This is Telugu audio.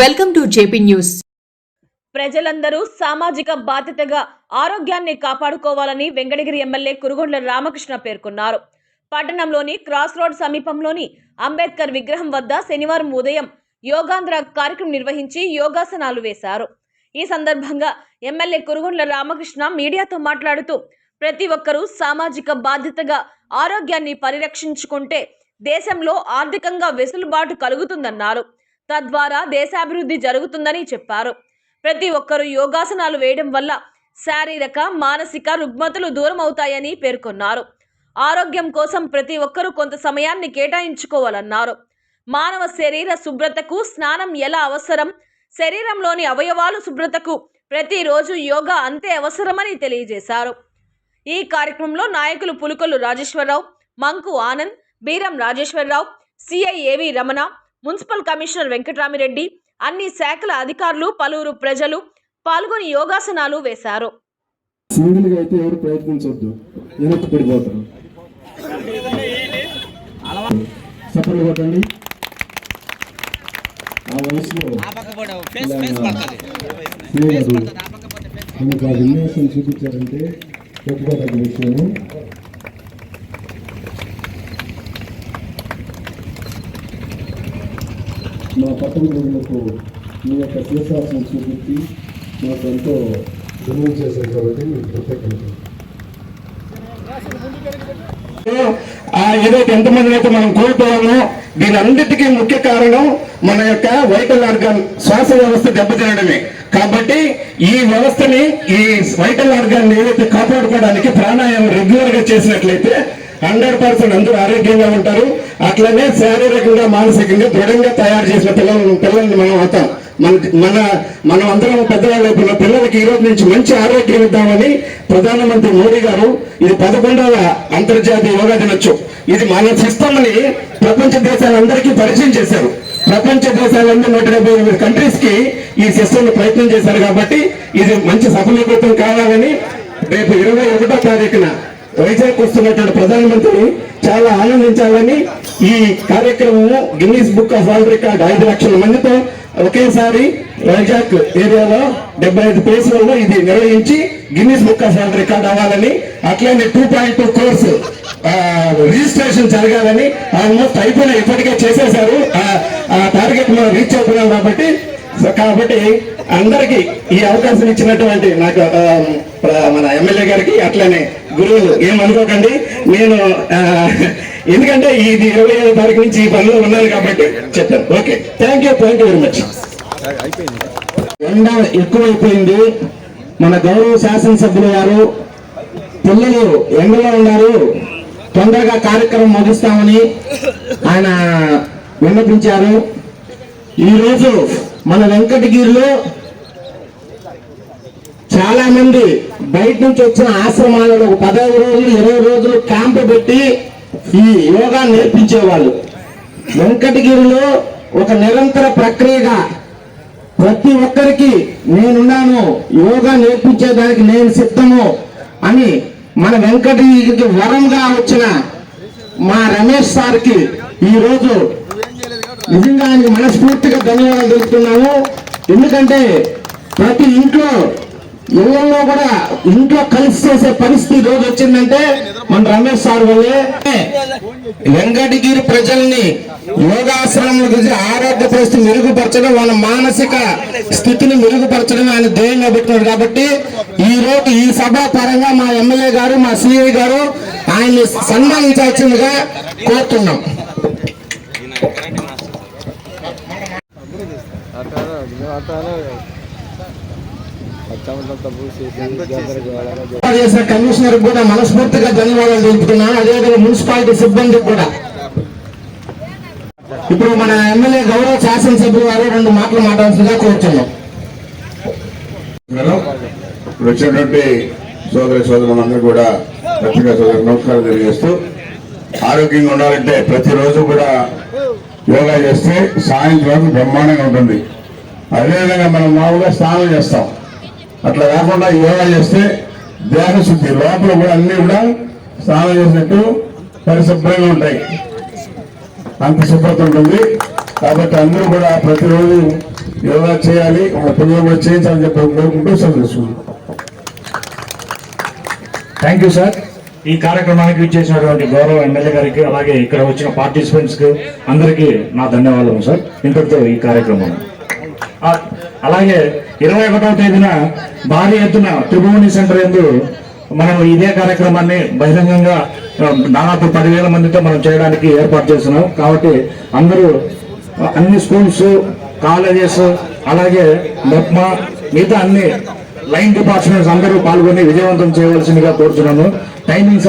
Welcome to JP news. ప్రజలందరూ సామాజిక బాధ్యతగా ఆరోగ్యాన్ని కాపాడుకోవాలని వెంకటగిరి ఎమ్మెల్యే కురుగొండ్ల రామకృష్ణ పేర్కొన్నారు. పట్టణంలోని క్రాస్ రోడ్ సమీపంలోని అంబేద్కర్ విగ్రహం వద్ద శనివారం ఉదయం యోగాంధ్ర కార్యక్రమం నిర్వహించి యోగాసనాలు వేశారు. ఈ సందర్భంగా ఎమ్మెల్యే కురుగొండ్ల రామకృష్ణ మీడియాతో మాట్లాడుతూ ప్రతి ఒక్కరూ సామాజిక బాధ్యతగా ఆరోగ్యాన్ని పరిరక్షించుకుంటే దేశంలో ఆర్థికంగా వెసులుబాటు కలుగుతుందన్నారు. తద్వారా దేశాభివృద్ధి జరుగుతుందని చెప్పారు. ప్రతి ఒక్కరూ యోగాసనాలు వేయడం వల్ల శారీరక మానసిక రుగ్మతలు దూరం అవుతాయని పేర్కొన్నారు. ఆరోగ్యం కోసం ప్రతి ఒక్కరూ కొంత సమయాన్ని కేటాయించుకోవాలన్నారు. మానవ శరీర శుభ్రతకు స్నానం ఎలా అవసరం? శరీరంలోని అవయవాలు శుభ్రతకు ప్రతిరోజు యోగా అంతే అవసరమని తెలియజేశారు. ఈ కార్యక్రమంలో నాయకులు పులుకొల్లు రాజేశ్వరరావు మంకు ఆనంద్ బీరం రాజేశ్వరరావు సిఐఏవి రమణ మున్సిపల్ కమిషనర్ వెంకటరామిరెడ్డి అన్ని శాఖల అధికారులు పలువురు ప్రజలు పాల్గొని యోగాసనాలు వేశారు. అయితే ఎవరు ప్రయత్నించొద్దు. వెనక్కి పడిపోతారు. కొట్టండి. ఆ వయసులో మనకు ఆ విన్యాసం చూపించారంటే విషయము. మా పట్టణ ప్రజలకు మీ యొక్క శివశాసనం చూపించి మాకు ఎంతో ధన్యం చేశారు కాబట్టి మీకు ప్రత్యేకంగా ఆ ఏదైతే ఎంతమంది అయితే మనం కోల్పోయామో. దీని అన్నిటికీ ముఖ్య కారణం మన యొక్క వైటల్ ఆర్గాన్ శ్వాస వ్యవస్థ దెబ్బతినడమే. కాబట్టి ఈ వ్యవస్థని ఈ వైటల్ ఆర్గాన్ ఏదైతే కాపాడుకోవడానికి ప్రాణాయామం రెగ్యులర్గా చేసినట్లయితే హండ్రెడ్ పర్సెంట్ అందరూ ఆరోగ్యంగా ఉంటారు. అట్లనే శారీరకంగా మానసికంగా దృఢంగా తయారు చేసిన పిల్లలను పిల్లల్ని మనం అవుతాం. మన మన మనం అందరం పెద్దవాళ్ళు అయిపోయిన పిల్లలకి ఈ రోజు నుంచి మంచి ఆరోగ్యం ఇద్దామని ప్రధానమంత్రి మోడీ గారు ఇది పదకొండవ అంతర్జాతీయ యోగా దినోత్సవం. ఇది మన సిస్టమ్ ప్రపంచ దేశాలందరికీ పరిచయం చేశారు. ప్రపంచ దేశాలన్నీ నూట డెబ్బై ఎనిమిది కంట్రీస్కి ఈ సిస్టమ్ ప్రయత్నం చేశారు కాబట్టి ఇది మంచి సఫలీకృతం కావాలని రేపు ఇరవై ఒకటో తారీఖున వైజాగ్ వస్తున్నటువంటి ప్రధానమంత్రి చాలా ఆనందించాలని ఈ కార్యక్రమము Guinness book of world record ఐదు లక్షల మందితో ఒకేసారి వైజాగ్ ఏరియాలో డెబ్బై ఐదు ప్లేసులలో ఇది నిర్వహించి Guinness book of world record అవ్వాలని అట్లనే two point two crores registration జరగాలని ఆల్మోస్ట్ అయిపోయిన ఇప్పటికే చేసేశారు. ఆ- టార్గెట్ మనం రీచ్ అవుతున్నాం కాబట్టి కాబట్టి అందరికీ ఈ అవకాశం ఇచ్చినటువంటి నాకు మన ఎమ్మెల్యే గారికి అట్లనే గురువులు ఏమనుకోకండి నేను ఎందుకంటే ఇది ఇరవై ఐదో తారీఖు నుంచి ఈ పనిలో ఉన్నాను కాబట్టి చెప్పాను. Okay. Thank you thank you very much ఎండ ఎక్కువైపోయింది. మన గౌరవ శాసనసభ్యులు గారు పిల్లలు ఎండలో ఉన్నారు. తొందరగా కార్యక్రమం ముగిస్తామని ఆయన విన్నపించారు. ఈరోజు మన వెంకటగిరిలో చాలా మంది బయట నుంచి వచ్చిన ఆశ్రమాలలో ఒక పదహైదు రోజులు ఇరవై రోజులు క్యాంపు పెట్టి ఈ యోగా నేర్పించేవాళ్ళు. వెంకటగిరిలో ఒక నిరంతర ప్రక్రియగా ప్రతి ఒక్కరికి నేనున్నాను యోగా నేర్పించేదానికి నేను సిద్ధము అని మన వెంకటగిరికి వరంగా వచ్చిన మా రమేష్ సార్కి ఈరోజు నిజంగా ఆయనకి మనస్ఫూర్తిగా ధన్యవాదాలు తెలుపుతున్నాము. ఎందుకంటే ప్రతి ఇంట్లో ఇళ్ళలో కూడా ఇంట్లో కలిసి చేసే పరిస్థితి రోజు వచ్చిందంటే మన రమేష్ సార్ వల్లే. వెంకటగిరి ప్రజల్ని యోగాశ్రమం గురించి ఆరోగ్య పరిస్థితి మెరుగుపరచడం వాళ్ళ మానసిక స్థితిని మెరుగుపరచడం ఆయన ధ్యేయంగా పెట్టినాడు కాబట్టి ఈ రోజు ఈ సభ పరంగా మా ఎమ్మెల్యే గారు మా సిఐ గారు ఆయన్ని సన్మానించాల్సిందిగా కోరుతున్నాం. చేసిన కమిషనర్ కూడా మనస్ఫూర్తిగా ధన్యవాదాలు తెలుపుతున్నాను అదేవిధంగా మున్సిపాలిటీ సిబ్బందికి కూడా. ఇప్పుడు మన ఎమ్మెల్యే గౌరవ శాసనసభ్యులు వారు రెండు మాటలు మాట్లాడాల్సిందిగా కోరుతున్నాం. ఇప్పుడు వచ్చినటువంటి సోదరి సోదరులందరూ కూడా పత్రికా సోదరు నమస్కారం తెలియజేస్తూ ఆరోగ్యంగా ఉండాలంటే ప్రతిరోజు కూడా యోగా చేస్తే సాయంత్రం బ్రహ్మాండంగా ఉంటుంది. అదేవిధంగా మనం మామూలుగా స్నానం చేస్తాం. అట్లా కాకుండా యోగా చేస్తే దేహ శుద్ధి. లోపల కూడా అన్ని కూడా స్నానం చేసినట్టు పరిశుభ్రంగా ఉంటాయి. అంత శుభ్రత ఉంటుంది. కాబట్టి అందరూ కూడా ప్రతిరోజు యోగా చేయాలి. మన పిల్లలు కూడా చేయించాలని చెప్పి కోరుకుంటూ సంతోషం థ్యాంక్ యూ సార్ ఈ కార్యక్రమానికి ఇచ్చేసినటువంటి గౌరవ ఎమ్మెల్యే గారికి అలాగే ఇక్కడ వచ్చిన పార్టిసిపెంట్స్ అందరికీ నా ధన్యవాదాలు సార్ ఇంతటితో ఈ కార్యక్రమం. అలాగే ఇరవై ఒకటవ తేదీన భారీ ఎత్తున త్రిభువని సెంటర్ ఎందు మనం ఇదే కార్యక్రమాన్ని బహిరంగంగా దాదాపు పదివేల మందితో మనం చేయడానికి ఏర్పాటు చేస్తున్నాం. కాబట్టి అందరూ అన్ని స్కూల్స్ కాలేజెస్ అలాగే మెప్మా మిగతా అన్ని లైన్ డిపార్ట్మెంట్స్ అందరూ పాల్గొని విజయవంతం చేయవలసిందిగా కోరుతున్నాను టైమింగ్స్